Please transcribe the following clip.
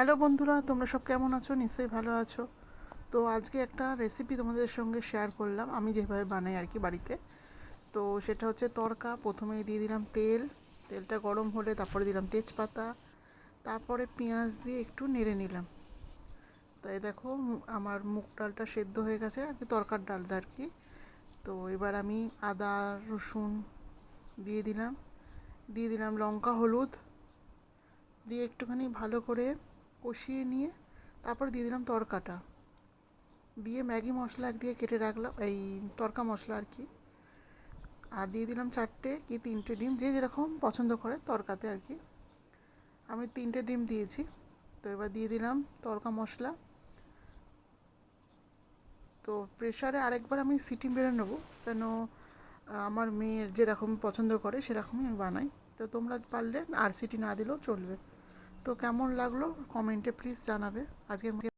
Hello বন্ধুরা, তোমরা সব কেমন আছো? নিশ্চয়ই ভালো আছো। তো আজকে একটা রেসিপি তোমাদের সঙ্গে শেয়ার করলাম, আমি যেভাবে বানাই আর কি বাড়িতে। তো সেটা হচ্ছে তরকা প্রথমে দিয়ে দিলাম তেল। তেলটা গরম হলে তারপরে দিলাম তেজপাতা। তারপরে পেঁয়াজ দিয়ে একটু নেড়ে নিলাম। তাই দেখো, আমার মুগ ডালটা সেদ্ধ হয়ে গেছে, আর কি তরকার ডালটা আর কি। তো এবার আমি আদা, রসুন দিয়ে দিলাম। দিয়ে দিলাম লঙ্কা, হলুদ। দিয়ে একটুখানি ভালো করে কষিয়ে নিয়ে তারপর দিয়ে দিলাম তরকাটা। দিয়ে ম্যাগি মশলা এক দিয়ে কেটে রাখলাম, এই তরকা মশলা আর কি। আর দিয়ে দিলাম চারটে কি তিনটে ডিম, যে যেরকম পছন্দ করে তরকাতে আর কি। আমি তিনটে ডিম দিয়েছি, তো এবার দিয়ে দিলাম তরকা মশলা। তো প্রেশারে আরেকবার আমি সিটি মেরে নেব, কেন আমার মেয়ের যেরকম পছন্দ করে সেরকমই আমি বানাই। তো তোমরা পারলে আর সিটি না দিলেও চলবে। তো কেমন লাগল? কমেন্টে প্লিজ জানাবে। আজকে